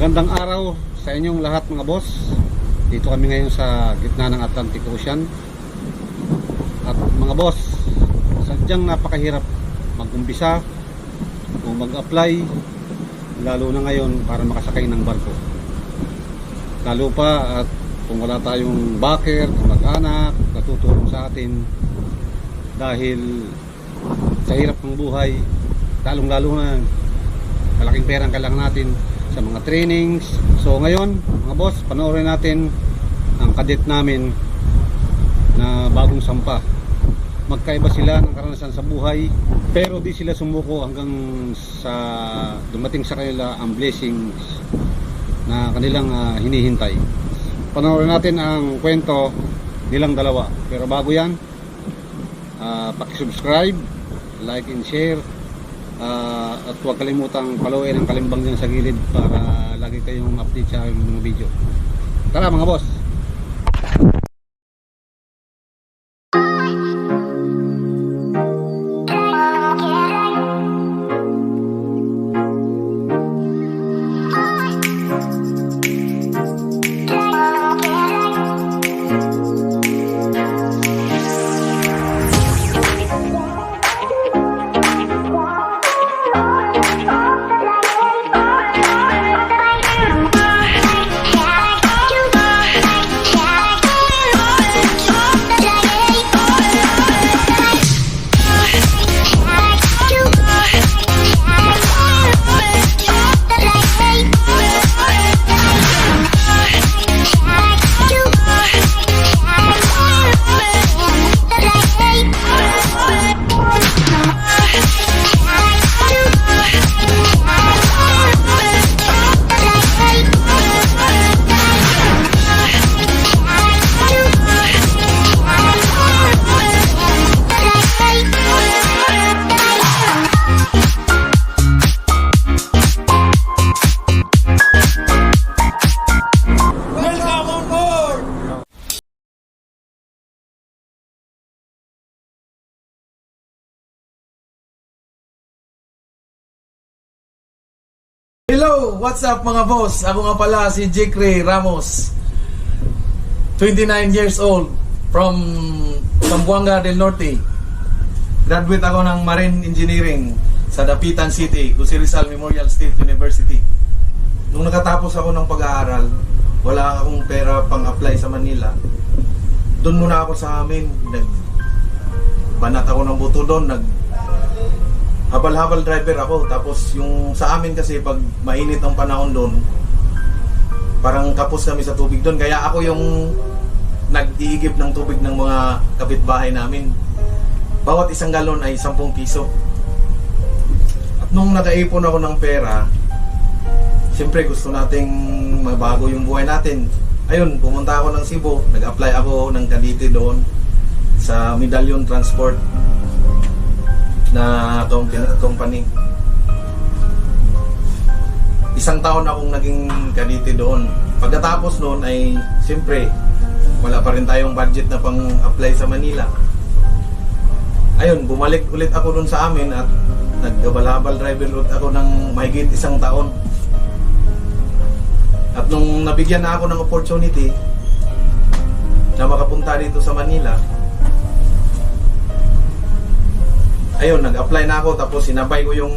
Magandang araw sa inyong lahat mga boss. Dito kami ngayon sa gitna ng Atlantic Ocean. At mga boss, sadyang napakahirap mag-umpisa o mag-apply lalo na ngayon para makasakay ng barko. Lalo pa at kung wala tayong backer, kamag-anak, natutulong sa atin dahil sa hirap ng buhay, lalong-lalo na malaking pera ang kailangan natin sa mga trainings. So ngayon, mga boss, panoorin natin ang kadet namin na bagong sampa. Magkaiba sila ng karanasan sa buhay, pero di sila sumuko hanggang sa dumating sa kanila ang blessings na kanilang ah, hinihintay. Panoorin natin ang kwento nilang dalawa. Pero bago yan, ah, pakisubscribe, like and share, Ah, at huwag kalimutang paluin ang kalimbang dyan sa gilid para lagi kayong update sa aking mga video. Tara mga boss! What's up mga boss? Ako nga pala si Jake Ramos. 29 years old from Zamboanga del Norte. Graduate ako ng Marine Engineering sa Dapitan City, Jose Rizal Memorial State University. Nung nakatapos ako ng pag-aaral, wala akong pera pang apply sa Manila. Doon muna ako sa amin, nag banat ako ng buto doon, nag habal-habal driver ako. Tapos yung sa amin kasi pag mainit ang panahon doon, parang kapos kami sa tubig doon. Kaya ako yung nag-iigib ng tubig ng mga kapitbahay namin. Bawat isang galon ay 10 piso. At nung nakaipon ako ng pera, siyempre gusto nating mabago yung buhay natin. Ayun, pumunta ako ng Cebu, nag-apply ako ng Cavite doon sa Medallion Transport na company. Isang taon akong naging Cavite doon. Pagkatapos noon ay siyempre wala pa rin tayong budget na pang-apply sa Manila. Ayun, bumalik ulit ako doon sa amin at naggabalabal driver ulit ako ng mahigit isang taon. At nung nabigyan na ako ng opportunity na makapunta dito sa Manila, ayun, nag-apply na ako tapos sinabay ko yung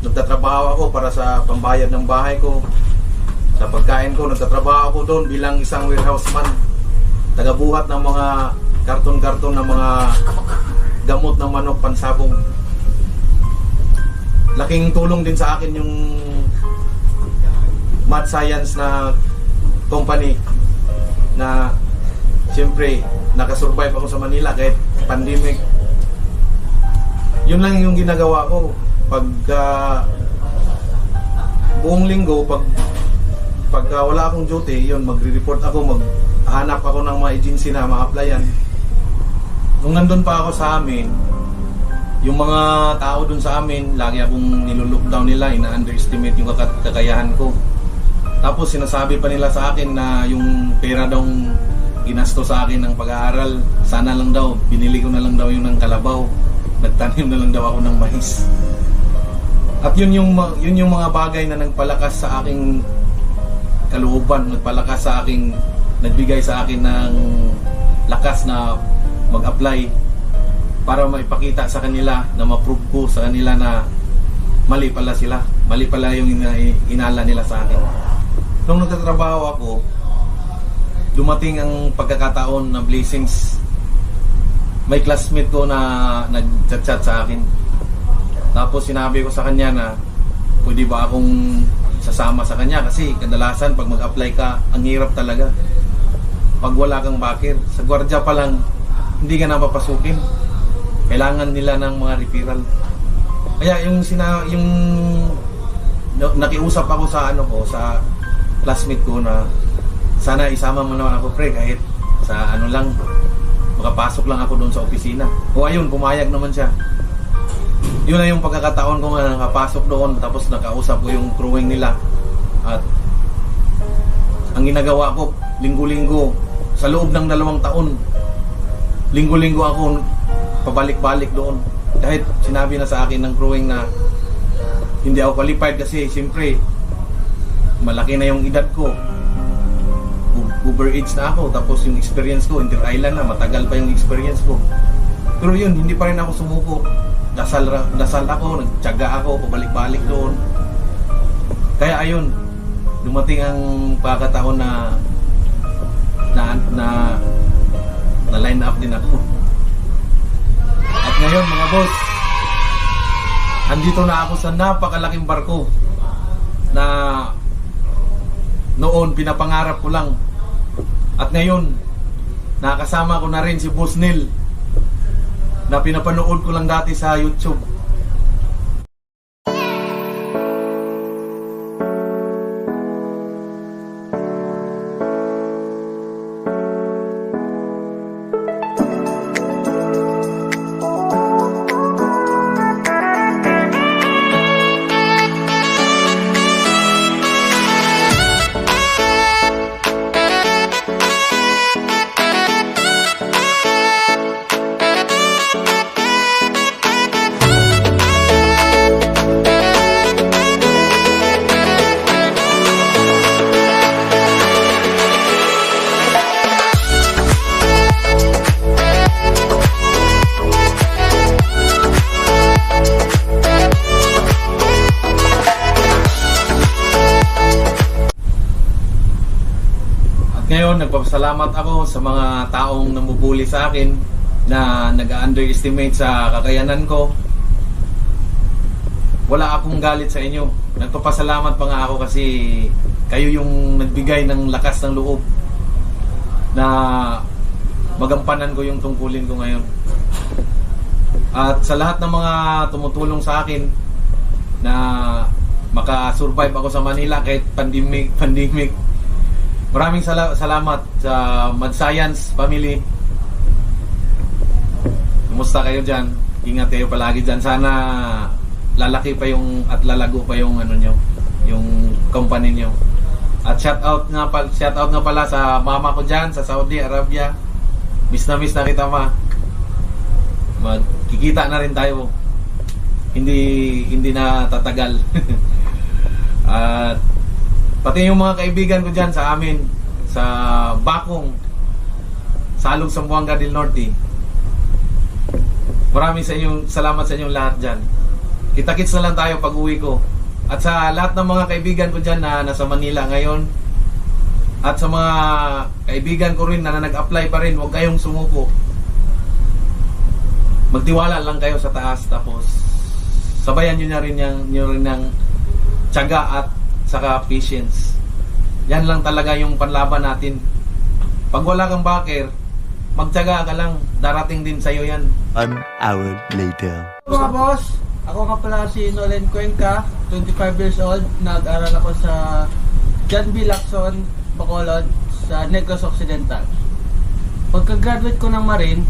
nagtatrabaho ako para sa pambayad ng bahay ko. Sa pagkain ko, nagtatrabaho ako doon bilang isang warehouse man. Tagabuhat ng mga karton-karton ng mga gamot ng manok pansabong. Laking tulong din sa akin yung math science na company na siyempre nakasurvive ako sa Manila kahit pandemic yun lang yung ginagawa ko. Pag buong linggo pag pagka wala akong duty yun magre-report ako maghanap ako ng mga agency na ma-applyan. Nung nandun pa ako sa amin yung mga tao dun sa amin lagi akong nilolookdown nila ina-underestimate yung kaka- kakayahan ko. Tapos sinasabi pa nila sa akin na yung pera daw ginasto sa akin ng pag-aaral, sana lang daw, binili ko na lang daw yung ng kalabaw. Nagtanim na lang daw ako ng mais. At yun yung yun yung mga bagay na nagpalakas sa aking kalooban, nagpalakas sa aking nagbigay sa akin ng lakas na mag-apply para maipakita sa kanila na ma-prove ko sa kanila na mali pala sila. Mali pala yung ina- inala nila sa akin. Nung nagtatrabaho ako, dumating ang pagkakataon na blessings. May classmate ko na nag-chat-chat sa akin. Tapos sinabi ko sa kanya na pwede ba akong sasama sa kanya kasi kadalasan pag mag-apply ka, ang hirap talaga. Pag wala kang bakir, sa gwardiya pa lang, hindi ka na papasukin. Kailangan nila ng mga referral. Kaya yung sina yung na- nakiusap ako sa ano ko sa classmate ko na sana isama mo naman ako pre kahit sa ano lang makapasok lang ako doon sa opisina. O ayun, pumayag naman siya. Yun na yung pagkakataon ko nga nakapasok doon tapos nakausap ko yung crewing nila. At ang ginagawa ko, linggo-linggo, sa loob ng dalawang taon, linggo-linggo ako pabalik-balik doon. Kahit sinabi na sa akin ng crewing na hindi ako qualified kasi siyempre malaki na yung edad ko. Uber age na ako tapos yung experience ko inter island na matagal pa yung experience ko. Pero yun, hindi pa rin ako sumuko. Dasal, dasal ako, nagtyaga ako, pabalik-balik doon. Kaya ayun, dumating ang pagkataon na na na na line up din ako. At ngayon mga boss, andito na ako sa napakalaking barko na noon pinapangarap ko lang. At ngayon, nakasama ko na rin si Boss Neil na pinapanood ko lang dati sa YouTube. Ngayon, nagpapasalamat ako sa mga taong namubuli sa akin na nag-underestimate sa kakayanan ko. Wala akong galit sa inyo. Nagpapasalamat pa nga ako kasi kayo yung nagbigay ng lakas ng loob na magampanan ko yung tungkulin ko ngayon. At sa lahat ng mga tumutulong sa akin na makasurvive ako sa Manila kahit pandemic, pandemic Maraming sala- salamat sa Mad Science family. Kumusta kayo dyan? Ingat kayo palagi dyan. Sana lalaki pa yung at lalago pa yung ano nyo, yung company nyo. At shout out nga pala, shout out nga pala sa mama ko dyan sa Saudi Arabia. Miss na miss na kita ma. Magkikita na rin tayo. Hindi hindi na tatagal. At Pati yung mga kaibigan ko dyan sa amin, sa Bakong, Salong Sambuanga del Norte. Maraming sa inyong, salamat sa inyong lahat dyan. Kita-kits na lang tayo pag uwi ko. At sa lahat ng mga kaibigan ko dyan na nasa Manila ngayon, at sa mga kaibigan ko rin na nag-apply pa rin, huwag kayong sumuko. Magtiwala lang kayo sa taas tapos sabayan nyo na rin yung, nyo rin ng tiyaga at saka patience. Yan lang talaga yung panlaban natin. Pag wala kang backer, magtiyaga ka lang. Darating din sa'yo yan. One hour later. Mga boss, ako nga pala si Nolen Cuenca, 25 years old. Nag-aral ako sa John B. Lacson, Bacolod, sa Negros Occidental. Pagka-graduate ko ng Marine,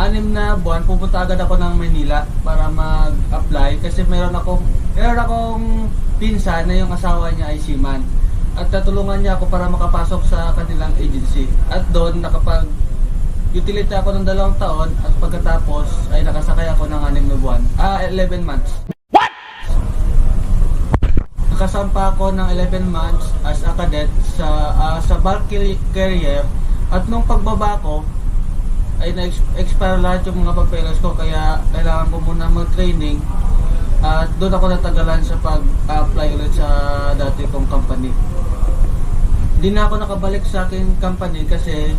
anim na buwan, pupunta agad ako ng Manila para mag-apply kasi meron ako meron akong pinsan na yung asawa niya ay seaman. At natulungan niya ako para makapasok sa kanilang agency. At doon nakapag utility ako ng dalawang taon at pagkatapos ay nakasakay ako ng anim na buwan. Ah 11 months. Nakasampa ako ng 11 months as a cadet sa ah, sa bulk carri- carrier at nung pagbaba ko ay na-expire lahat yung mga papeles ko. Kaya kailangan ko muna mag-training at doon ako natagalan sa pag-apply ulit sa dati kong company. Hindi na ako nakabalik sa aking company kasi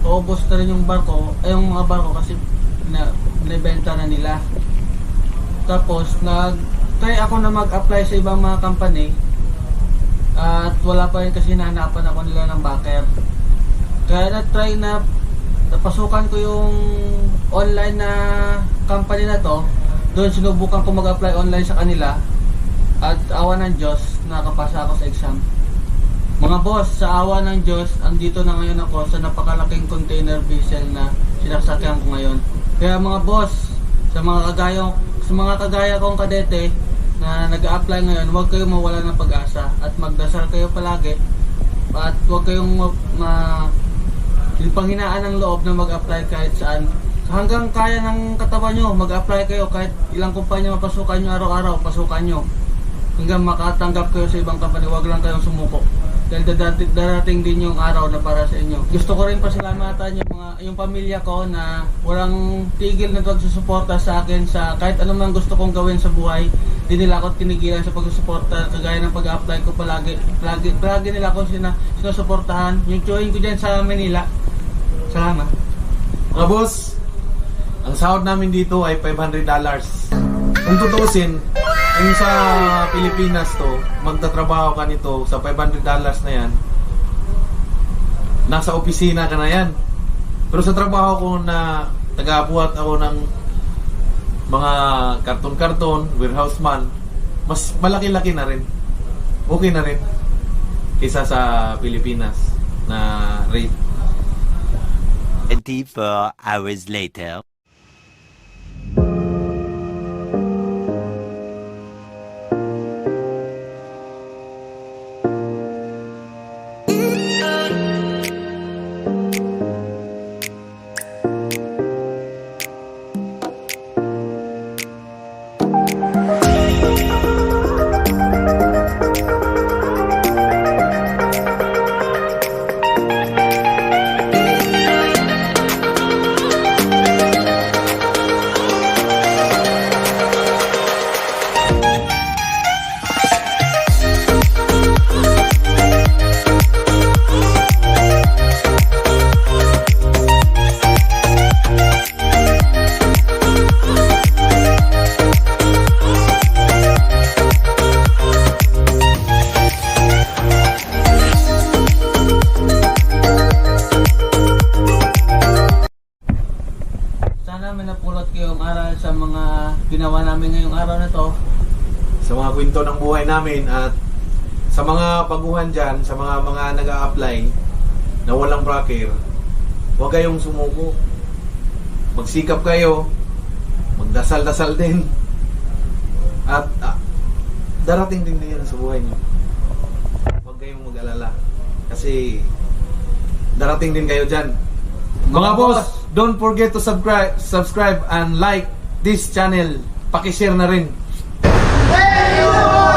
ubos na rin yung barko, ay yung mga barko kasi na, nabenta na nila. Tapos nag-try ako na mag-apply sa ibang mga company at wala pa rin kasi nahanapan ako nila ng backer. Kaya na-try na napasukan ko yung online na company na to. Doon sinubukan ko mag-apply online sa kanila at awa ng Diyos nakapasa ako sa exam. Mga boss, sa awa ng Diyos, andito na ngayon ako sa napakalaking container vessel na sinasakyan ko ngayon. Kaya mga boss, sa mga kagaya, sa mga kagaya kong kadete na nag-apply ngayon, huwag kayong mawala ng pag-asa at magdasal kayo palagi at huwag kayong ma, ma- panghinaan ng loob na mag-apply kahit saan. Hanggang kaya ng katawan nyo, mag-apply kayo kahit ilang kumpanya mapasukan nyo araw-araw, pasukan nyo. Hanggang makatanggap kayo sa ibang company, huwag lang kayong sumuko. Dahil dadating, darating din yung araw na para sa inyo. Gusto ko rin pasalamatan yung mga yung pamilya ko na walang tigil na pagsusuporta sa akin sa kahit anong gusto kong gawin sa buhay. Hindi nila ako tinigilan sa pagsusuporta kagaya ng pag-apply ko palagi. Palagi, palagi nila ako sina, sinusuportahan. Yung join ko dyan sa Manila. Salamat. Mga boss, ang sahod namin dito ay $500. Kung tutusin, kung sa Pilipinas to, magtatrabaho ka nito sa $500 na yan, nasa opisina ka na yan. Pero sa trabaho ko na tagabuhat ako ng mga karton-karton, warehouse man, mas malaki-laki na rin. Okay na rin. Kaysa sa Pilipinas na rate. 24 hours later. Ginawa namin ngayong araw na to. sa mga kwento ng buhay namin at sa mga paguhan dyan, sa mga mga nag apply na walang bracker, huwag kayong sumuko. Magsikap kayo, magdasal-dasal din. At ah, darating din din sa buhay niyo. Huwag kayong mag-alala. Kasi darating din kayo dyan. Mga boss, don't forget to subscribe, subscribe and like this channel. Pakishare na rin. Thank you!